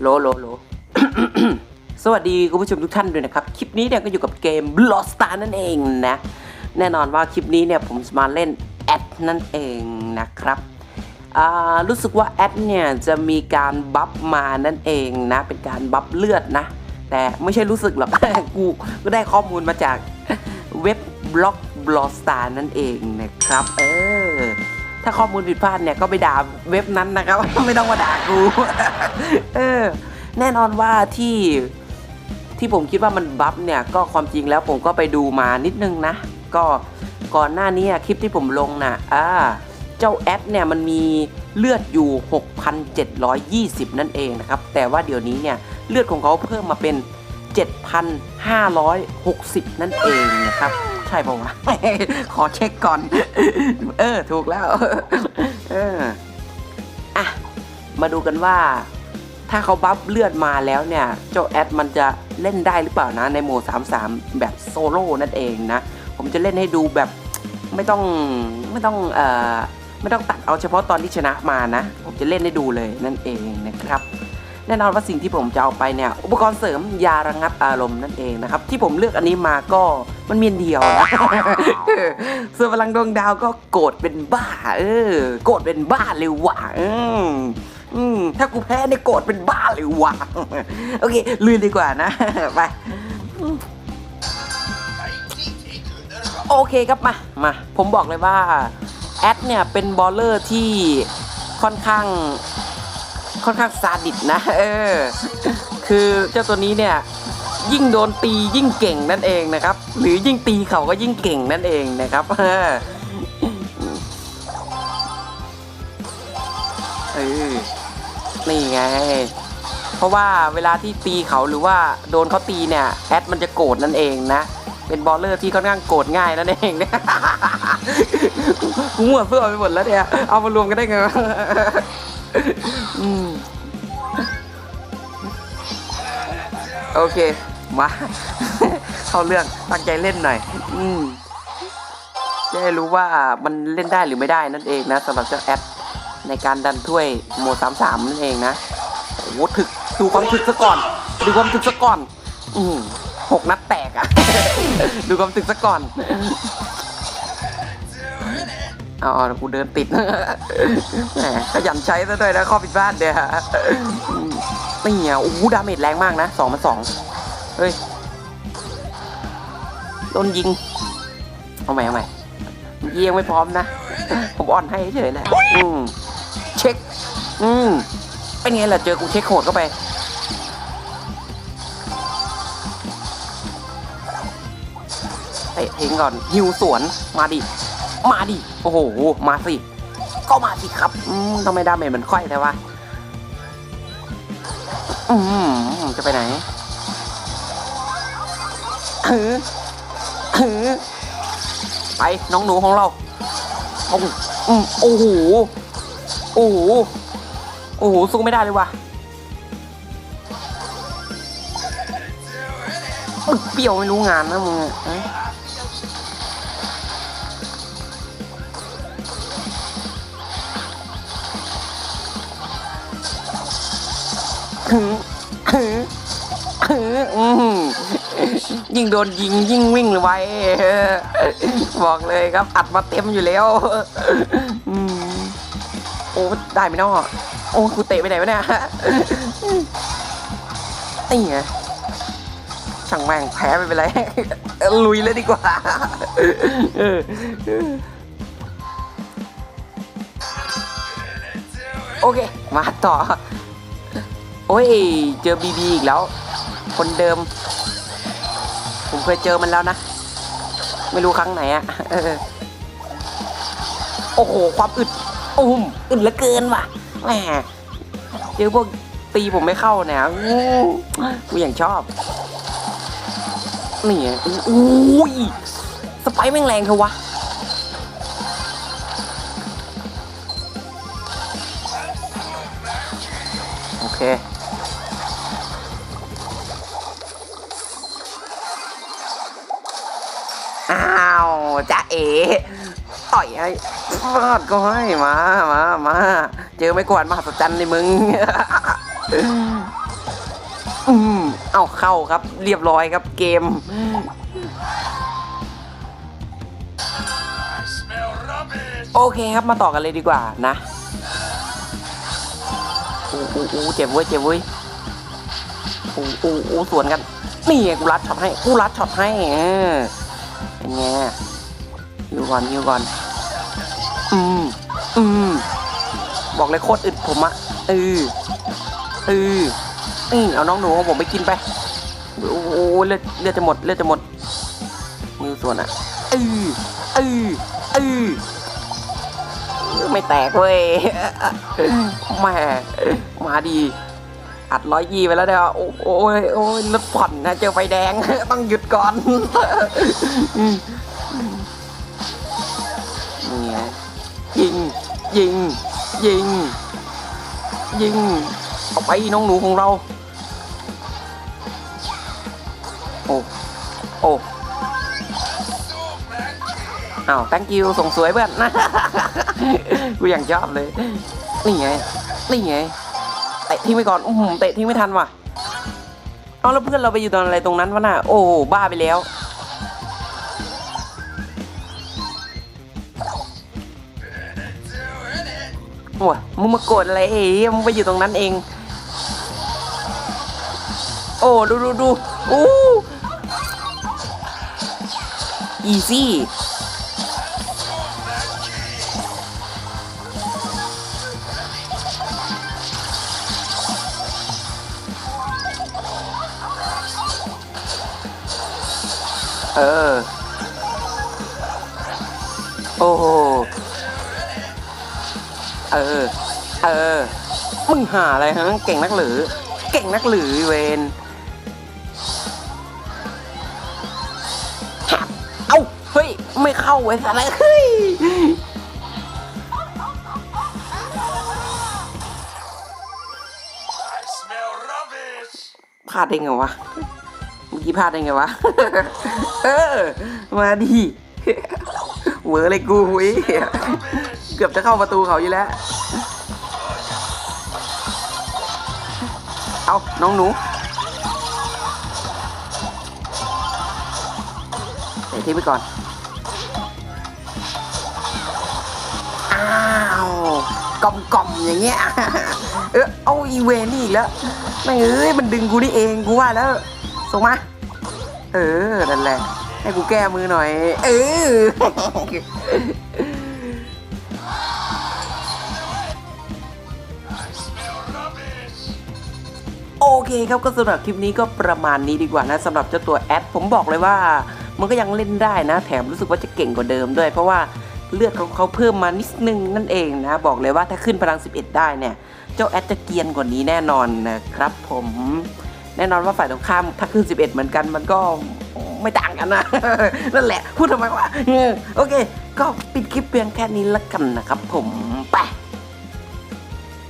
โลโลโลสวัสดีคุณผู้ชมทุกท่านด้วยนะครับ คลิปนี้เนี่ยก็อยู่กับเกม l o s t a r นั่นเองนะ แน่นอนว่าคลิปนี้เนี่ยผมมาเล่นแอดนั่นเองนะครับรู้สึกว่าแอดเนี่ยจะมีการบัฟมานั่นเองนะ เป็นการบัฟเลือดนะ แต่ไม่ใช่รู้สึกหรอก กูก็ได้ข้อมูลมาจากเว็บบล็อก b l o s t a r นั่นเองนะครับ เออ ถ้าข้อมูลผิดพลาดเนี่ยก็ไปด่าเว็บนั้นนะครับ ไม่ต้องมาด่ากูเออแน่นอนว่าที่ที่ผมคิดว่ามันบัฟเนี่ยก็ความจริงแล้วผมก็ไปดูมานิดนึงนะ ก็ก่อนหน้านี้คลิปที่ผมลงนะ่ะอ่าเจ้าแอดเนี่ยมันมีเลือดอยู่ 6,720 นั่นเองนะครับ แต่ว่าเดี๋ยวนี้เนี่ยเลือดของเขาเพิ่มมาเป็น 7,560 นั่นเองนะครับ ใช่ป่าวะ ขอเช็คก่อน เออ ถูกแล้ว เออ อะ มาดูกันว่า ถ้าเขาบัฟเลือดมาแล้วเนี่ย เจ้าแอดมันจะเล่นได้หรือเปล่านะ ในโหมด33 แบบโซโล่นั่นเองนะ ผมจะเล่นให้ดูแบบไม่ต้องไม่ต้องเอ่อไม่ต้องตัดเอาเฉพาะตอนที่ชนะมานะ ผมจะเล่นให้ดูเลยนั่นเองนะครับ แน่นอนว่าสิ่งที่ผมจะเอาไปเนี่ยอุปกรณ์เสริมยาระงับอารมณ์นั่นเองนะครับที่ผมเลือกอันนี้มาก็มันมีนเดียวนะส่วนพลังดวงดาวก็โกรธเป็นบ้า เออโกรธเป็นบ้าเลยว่ะอืมอืมถ้ากูแพ้เนี่ยโกรธเป็นบ้าเลยว่ะโอเคลุยดีกว่านะไปโอเคครับมามาผมบอกเลยว่าแอดเนี่ยเป็นบอลเลอร์ที่ค่อนข้าง ค่อนข้างซาดิสนะเออคือเจ้าตัวนี้เนี่ยยิ่งโดนตียิ่งเก่งนั่นเองนะครับ หรือยิ่งตีเขาก็ยิ่งเก่งนั่นเองนะครับเออนี่ไง เพราะว่าเวลาที่ตีเขาหรือว่าโดนเขาตีเนี่ยแอดมันจะโกรธนั่นเองนะเป็นบอลเลอร์ที่ค่อนข้างโกรธง่ายนั่นเองเนี่ยกูมั่วเสื้อไปหมดแล้วเนี่ย เอามารวมกันได้ไง อืมโอเค มา เข้าเรื่องตั้งใจเล่นหน่อย อืมจะได้รู้ว่ามันเล่นได้หรือไม่ได้นั่นเองนะสำหรับเจ้าแอดในการดันถ้วยโหมดสามสามนั่นเองนะโอ้โหถึกดูความถึกซะก่อน ดูความถึกซะก่อน อืมหกนัดแตกอะดูความถึกซะก่อนเอาเอากูเดินติดแหมขยันใช้ซะด้วยนะข้อผิดพลาดเดียวนี่อะโอ้โหดาเมจแรงมากนะสองมันสองเฮ้ยโดนยิงเอาใหม่เอาใหม่เยิงยังไม่พร้อมนะ ผมอ่อนให้เฉยแหละอืมเช็ค อืมเป็นไงล่ะเจอกูเช็คโหดเข้าไปเตะทิ้งก่อนฮิวสวนมาดิ มาดิ โอ้โห มาสิ ก็มาสิครับ อืมทำไมดาเมจมันค่อยแต่ว่าอืมจะไปไหนเออเออไปน้องหนูของเราโอ้โหอืมโอ้โห โอ้โห โอ้โห สู้ไม่ได้เลยว่ะอึกเปรี้ยวไม่รู้งานนะมึง ยิ่งโดนยิงยิ่งวิ่งเลยไว้บอกเลยครับอัดมาเต็มอยู่แล้วโอ้ได้ไหมเนาะโอ้กูเตะไปไหนวะเนี่ยนี่ไงช่างแม่งแพ้ไม่เป็นไรลุยเลยดีกว่าโอเค มาต่อ โอ้ย เจอบีบีอีกแล้ว คนเดิม ผมเคยเจอมันแล้วนะ ไม่รู้ครั้งไหนอะโอ้โห ความอึดอุ้มอึดเหลือเกินว่ะแหมเจอพวกตีผมไม่เข้าเนี่ยกูอย่างชอบ นี่ไงอุ้ยสไปร์แม่งแรงเถอะวะโอเค อ้าวจ้าเอ๋ต่อยให้ฟาดก็ให้มามามาเจอไม่กวาดมหัศจรรย์ในมึงเอาเข้าครับ เรียบร้อยครับเกมโอเคครับมาต่อกันเลยดีกว่านะอู้อู้อู้เจ็บเว้ยเจ็บเว้ยอู้อู้อู้สวนกันนี่ไงกูรัดช็อตให้กูรัดช็อตให้ เออเป็นไงอยู่ก่อนอยู่ก่อน อืมอืมบอกเลยโคตรอึดผมอะเออเอออือเอาน้องหนูของผมไปกินไป โอ้โหเลือดเลือดจะหมดเลือดจะหมด มือส่วนอะเออเออเออไม่แตกเว้ยแหม่มาดี อัดร้อยยี่ไปแล้วเนี่ยโอ้โอ้ยโอ้ยรถผ่อนนะเจอไฟแดง ต้องหยุดก่อนนี่ไงยิง ยิง ยิง ยิงเอาไปน้องหนูของเรา โอ้ โอ้อ้าว thank you ส่งสวยเพื่อนกูอย่างชอบเลย นี่ไง นี่ไงะทิ้งไปก่อนอือหือเตะทิ้งไม่ทันว่ะเอาแล้วเพื่อนเราไปอยู่ตอนอะไรตรงนั้นวะน่ะโอ้โหบ้าไปแล้ว โอ้ยมึงมาโกรธอะไรเอ๋มึงไปอยู่ตรงนั้นเอง โอ้ดูดูดูอู้อีซี่ เออ โอ้โหเออ เออ มึงหาอะไรฮะ เก่งนักหรือ เก่งนักหรือเวนหักเอ้า เฮ้ย ไม่เข้าไอ้สัตว์เลยเฮ้ย I smell rubbish. พลาดได้ไงวะเมื่อ กี้พลาดได้ไงวะ เออ มาดิเหวอเลยกูหุยเกือบจะเข้าประตูเขาอยู่แล้ว เอาน้องหนูเตะทิ้งไปก่อนอ้าวกล่อมกอมๆอย่างเงี้ยเออเอาอีเวนนี่อีกแล้วไม่เอ้ยมันดึงกูนี่เองกูว่าแล้วส่งมา ออ นั่นแหละ ให้กูแก้มือหน่อย เออ โอเคครับก็สำหรับคลิปนี้ก็ประมาณนี้ดีกว่านะสำหรับเจ้าตัวแอดผมบอกเลยว่า มันก็ยังเล่นได้นะ แถมรู้สึกว่าจะเก่งกว่าเดิมด้วย เพราะว่าเลือดของเขาเพิ่มมานิดนึงนั่นเองนะ บอกเลยว่าถ้าขึ้นพลัง 11 ได้เนี่ย เจ้าแอดจะเกียนกว่านี้แน่นอนนะครับผม แน่นอนว่าฝ่ายตรงข้ามถ้าขึ้น 11 เหมือนกันมันก็ไม่ต่างกันนะ นั่นแหละ พูดทำไมวะโอเค ก็ปิดคลิปเพียงแค่นี้ละกันนะครับผมไป